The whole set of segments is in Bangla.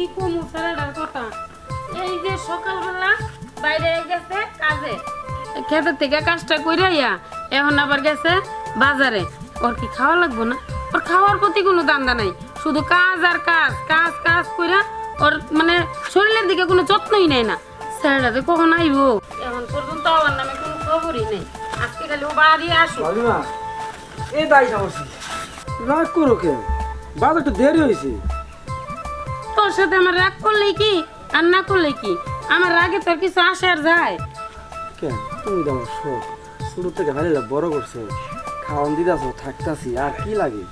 কি কমু স্যারের কথা? এই যে সকালবেলা বাইরে গেছে কাজে। খেতের থেকে কাজটা কইরা ইয়া এখন আবার গেছে বাজারে। ওর কি খাওয়া লাগবো না? ওর খাওয়ার প্রতি কোনো দান্দা নাই। শুধু কাজ আর কাজ কাজ কাজ কইরা ওর মানে শরীরের দিকে কোনো যত্নই নেয় না। স্যাররা যে কখন আইবো? এখন পর্যন্ত আমার নামে কোনো খবরই নেই। আজকে ও বাড়ি আসো এই দাই সামসি রাগ করো কেন? একটু দেরি হয়েছে। তোর সাথে আমার রাগ করলে কি আর না করলে কি? আমার রাগে তোর কিছু আসে আর যায়। কেন? তুমি তো আমার শোক। শুরু থেকে ভালো বড় করছ। খাওয়ান দিদাস থাকতাছি আর কি লাগে?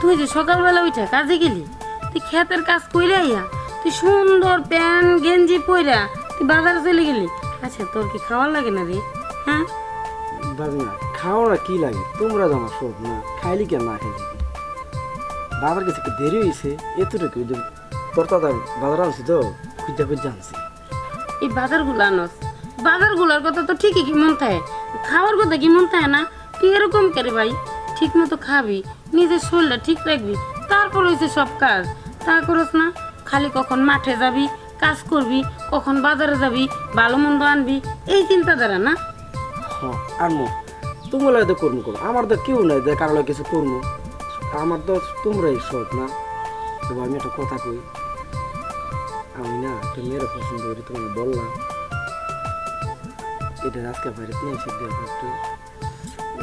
তুই যে সকালবেলা উঠে কাজে গেলি তুই ক্ষেতের কাজ কইরা আইয়া তুই সুন্দর প্যান্ট গেঞ্জি পইরা তুই বাজারে চলে গেলি। আচ্ছা তোর কি খাওয়ার লাগে না রে? হ্যাঁ? ভাবিমা খাওয়াটা কি লাগে? তোমরা আমার শোক না খাইলি কেন না খাইলি? বাবার কাছে দেরি হয়েছে এতটুকু তোর বাজার আনছি তো খুঁজা খুঁজা আনছি। এই বাজারগুলো আনস। বাজারগুলোর কথা তো ঠিকই কি মন থাকে? খাওয়ার কথা কি মন থাকে না? তুই এরকম করে ভাই? ঠিক মতো খাবি নিজের শরীরটা ঠিক রাখবি তারপর হয়েছে সব কাজ। তা করস না খালি কখন মাঠে যাবি কাজ করবি কখন বাজারে যাবি ভালো মন্দ আনবি এই চিন্তাধারা না? হ্যাঁ আনমো। তোমরা তো করব করব আমার তো কেউ নাই যে কারও কিছু করব আমার তো তোমরাই সব না। তো আমি একটা কথা কই আমি না একটা মেয়ের পছন্দ করি তোমাকে বললাম। এটা আজকে বাইরে নিয়ে এসে দেখো একটু।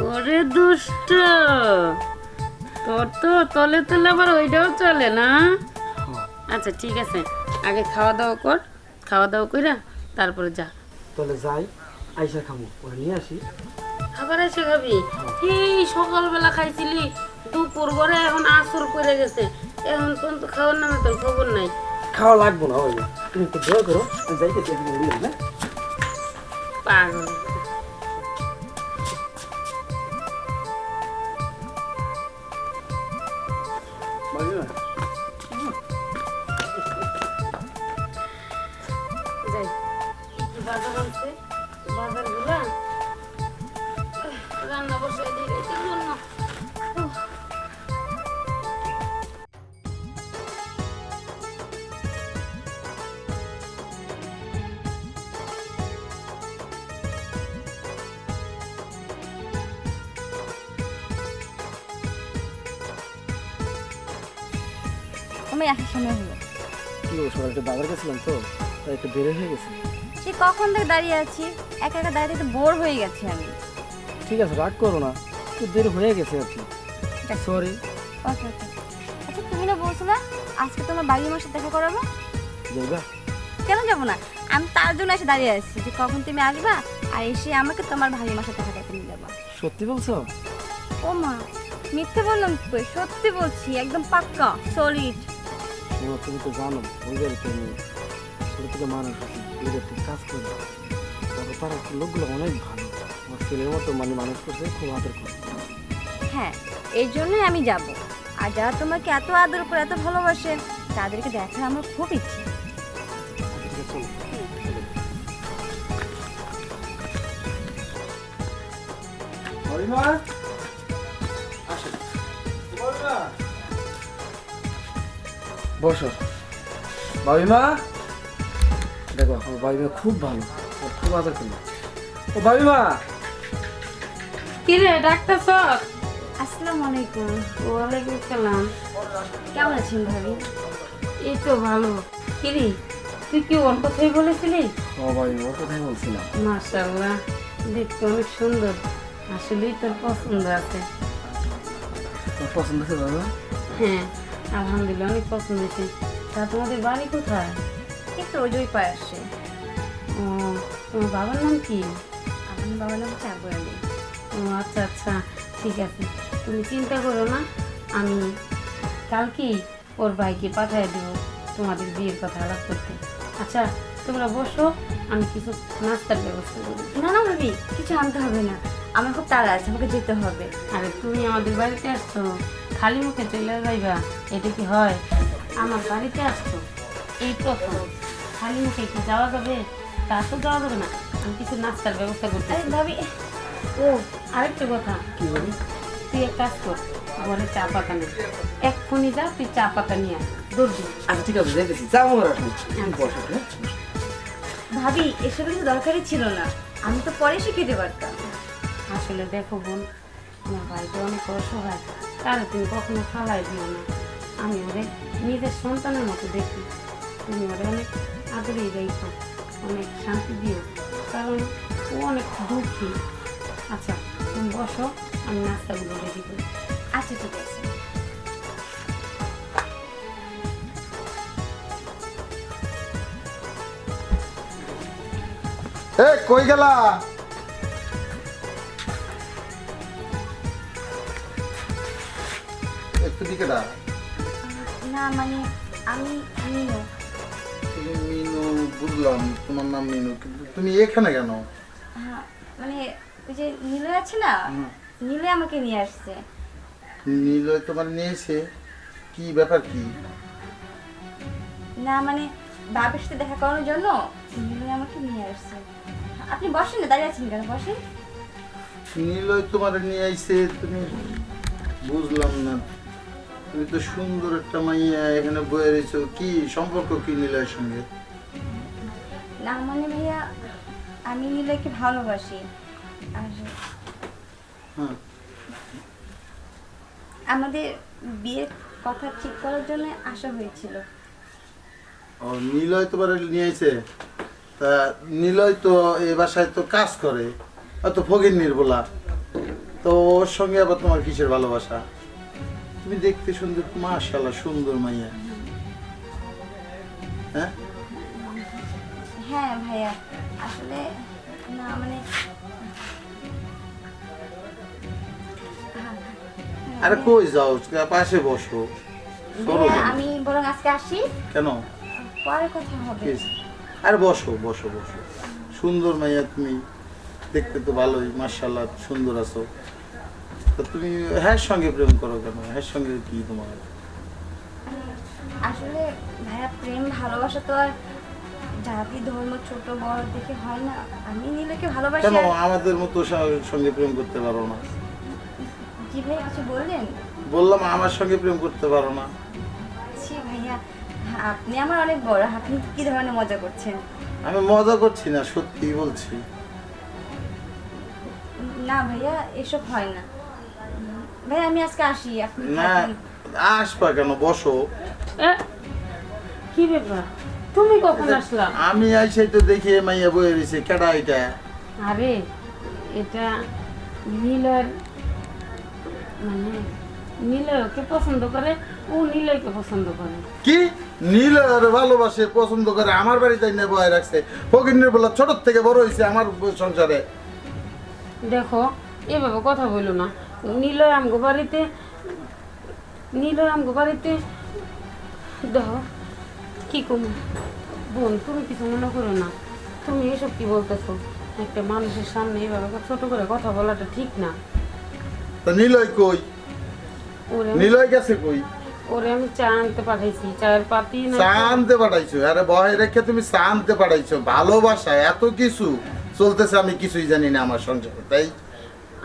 ওরে দুষ্ট! তোর তো তলে তলে আবার ওইটাও চলে না? আচ্ছা ঠিক আছে। আগে খাওয়া দাওয়া কর খাওয়া দাওয়া কইরা তারপরে যা। তাহলে যাই আইসা খামো ওরা নিয়ে আসি। খাবার এসে খাবি? এই সকালবেলা খাইছিলি দুপুর করে এখন আসর করে গেছে। এখন পর্যন্ত খাওয়ার নামে তোর খবর নাই। খাওয়া লাগবো না, ওই তুমি একটু দয়া করো যাইতে দেখব না? পাগল বাজার বাজার বসে আমি আসার সময় হলো। কি করব সকালে একটু বাজার গেছিলাম তো তাই একটু বেড়ে হয়ে গেছে। সে কখন থেকে দাঁড়িয়ে আছি? একা একা দাঁড়িয়ে একটু বোর হয়ে গেছি আমি। ঠিক আছে রাগ করো না একটু দেরি হয়ে গেছে আর কি। Sorry okay okay. আচ্ছা তুমি না বলছিলে আজকে তোমার বাড়ির মাসে দেখা করাবো? যাইবা কেন যাব না? আমি তার জন্য এসে দাঁড়িয়ে আছি যে কখন তুমি আসবা আর এসে আমাকে তোমার ভাই মাসে দেখা করতে নিয়ে যাবা। সত্যি বলছো? ও মা মিথ্যে বললাম তো সত্যি বলছি একদম পাক্কা সলিড শোনো, তুমি তো জানো ওই বাড়িতে আমি ছোটো থেকে মানুষ ওই বাড়িতে কাজ করি তারপর তারা লোকগুলো অনেক ভালো। আমার ছেলের মতো মানে মানুষ করছে খুব হাতের খুব হ্যাঁ এই জন্যই আমি যাব। আর যারা তোমাকে এত আদর করে এত ভালোবাসে তাদেরকে দেখার আমার খুব ইচ্ছে। চলো। আসেন। বসো। বাবিমা? দেখো আমার বাবিমা খুব ভালো। ও খুব আদর করল। ও বাবিমা? কিরে ডাক্তার সব আসসালামু আলাইকুম ওয়ালাইকুম সালাম কেমন আছেন ভাবি? এই তো ভালো। কিরে তুই কি ওর কথাই বলেছিলি? ও বাবিমা ওর কথাই বলছিলাম। মাশাআল্লাহ দেখতে অনেক সুন্দর। আসলেই তোর পছন্দ আছে। তোর পছন্দ আছে বাবা? হ্যাঁ। আলহামদুলিল্লাহ অনেক পছন্দ হয়েছে। তা তোমাদের বাড়ি কোথায়? এই তো ওই পায়ে আসছে ও তোমার বাবার নাম কি? আমার বাবার নাম আবু আলী ও আচ্ছা আচ্ছা ঠিক আছে। তুমি চিন্তা করো না আমি কালকেই ওর ভাইকে পাঠিয়ে দেবো তোমাদের বিয়ের কথা আলাপ করতে। আচ্ছা তোমরা বসো আমি কিছু নাস্তার ব্যবস্থা করি না না ভাবি কিছু আনতে হবে না। আমার খুব তাড়া আছে আমাকে যেতে হবে। আরে তুমি আমাদের বাড়িতে আসছো। খালি মুখে চলে যাইবা এটা কি হয়? আমার বাড়িতে আসছো? এই প্রথম। খালি মুখে কি যাওয়া যাবে? তা তো যাওয়া যাবে না। আমি কিছু নাস্তার ব্যবস্থা করতে আরে ভাবি ও আরেকটা কথা। কি বলি? তুই এক কাজ কর ঘরে চা পাতা নেই এক্ষুনি যা তুই চা পাতা নিয়ে আয়। দৌড় দি। আচ্ছা ঠিক আছে যাইতেছি। যাও আমার বসো হ্যাঁ। ভাবি এসব কিছু দরকারই ছিল না। আমি তো পরে শিখে দিতে পারতাম। আসলে দেখো বোন আমার ভাইটা অনেক অসহায় তারে তুমি কখনো ফালাই দিও না। আমি ওরে নিজের সন্তানের মতো দেখি। তুমি ওরে অনেক আদরেই রেখো অনেক শান্তি দিও। কারণ ও অনেক দুঃখী। আচ্ছা তুমি বসো আমি নাস্তাগুলো রেডি করি। আচ্ছা ঠিক আছে। এ কই গেলা? একটু দিকে দা না মানে আমি নিও তুমি মিনু বুঝলাম তোমার নাম মিনু কিন্তু তুমি এখানে কেন? হ্যাঁ, মানে ওই যে নীলয় আছে না? হুম। আমাকে নিয়ে আসছে। নীলয় তোমার নিয়েছে? কি ব্যাপার কি? না মানে বাবার সাথে দেখা করানোর জন্য নীলয় আমাকে নিয়ে আসছে। আপনি বসেন না দাঁড়িয়ে আছেন কেন? বসেন। নীলয় তোমার নিয়ে আইছে তুমি বুঝলাম না। তুমি তো সুন্দর একটা মাইয়া এখানে বয়ে রয়েছো। কি সম্পর্ক কি নীলয়ের সঙ্গে? না মানে ভাইয়া আমি নীলয়কে ভালোবাসি। আর হ্যাঁ। আমাদের বিয়ের কথা ঠিক করার জন্য আসা হয়েছিল। নিলয় তোমার নিয়ে আইছে। তা নিলয় তো এ বাসায় তো কাজ করে অত ফকির নির্বলা তো ওর সঙ্গে আবার তোমার কিসের ভালোবাসা? তুমি দেখতে সুন্দর মাশাল্লাহ সুন্দর মাইয়া। হ্যাঁ? হ্যাঁ ভাইয়া আসলে না মানে আরে কই যাও পাশে বসো। আমি বরং আজকে আসি। কেন? পরে কথা হবে। কি বসো বসো বসো। সুন্দর মাইয়া তুমি। দেখতে তো ভালোই মার্শাল্লাহ সুন্দর আছো। তা তুমি হ্যাঁ সঙ্গে প্রেম করো কেন? হ্যাঁ সঙ্গে কি তোমার? আসলে ভাইয়া প্রেম ভালোবাসা তো আর জাতি ধর্ম ছোট বড় দেখে হয় না। আমি নীলকে ভালোবাসি কেন? আমাদের মতো সঙ্গে প্রেম করতে পারো না। জি ভাইয়া কিছু বললেন? বললাম আমার সঙ্গে প্রেম করতে পারো না। ছি ভাইয়া আপনি আমার অনেক বড় আপনি কি ধরনের মজা করছেন? আমি মজা করছি না সত্যি বলছি। না ভাইয়া এসব হয় না। ভাইয়া আমি আজকে আসি আপনি না আসবা কেন? বসো। কি ব্যাপার? তুমি কখন আসলা? আমি আইসে তো দেখি মাইয়া বয়ে রয়েছে কেডা এটা? আরে এটা নীলয়ের মানে নীলয় ওকে পছন্দ করে? ও নীলয়কে পছন্দ করে। কি? নীল আর ভালোবাসে পছন্দ করে আমার বাড়িতে এনে বয়ে রাখছে। ফকির বলা ছোট থেকে বড় হয়েছে আমার সংসারে। দেখো এভাবে কথা বলো না। নীলয় আমগো বাড়িতে নীলয় আমগো বাড়িতে দেখো কি কম? বোন তুমি কিছু মনে করো না। তুমি এসব কি বলতেছো? একটা মানুষের সামনে এইভাবে ছোট করে কথা বলাটা ঠিক না। তা নীলয় কই? ওরে। নীলয় গেছে কই? ওরে আমি চা আনতে পাঠাইছি চায়ের পাতি না চা আনতে পাঠাইছো? আরে বয় রেখে তুমি চা আনতে পাঠাইছো। ভালোবাসা এত কিছু চলতেছে আমি কিছুই জানি না আমার সংসারে তাই?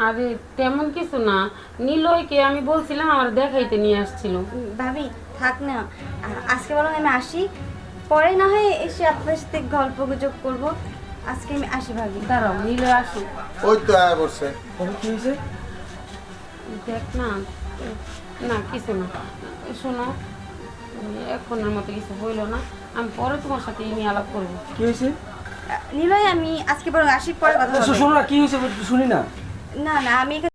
আরে তেমন কিছু না। নীলয়কে আমি বলছিলাম আমার দেখাইতে নিয়ে আসছিল। ভাবি থাক না। আজকে বরং আমি আসি। পরে না হয় এসে আপনার সাথে গল্প গুজব করব। আজকে আমি আসি ভাবি। দাঁড়াও নীলয় আসুক। ওই তো আয়া কি হয়েছে? দেখ না। না কিছু না। শোনো এখনের মতো কিছু হইল না। আমি পরে তোমার সাথে এই নিয়ে আলাপ করব। কি হয়েছে? নিলয় আমি আজকে বরং আসি পরে কথা শোনো না কি হয়েছে শুনি না। না না আমি এখানে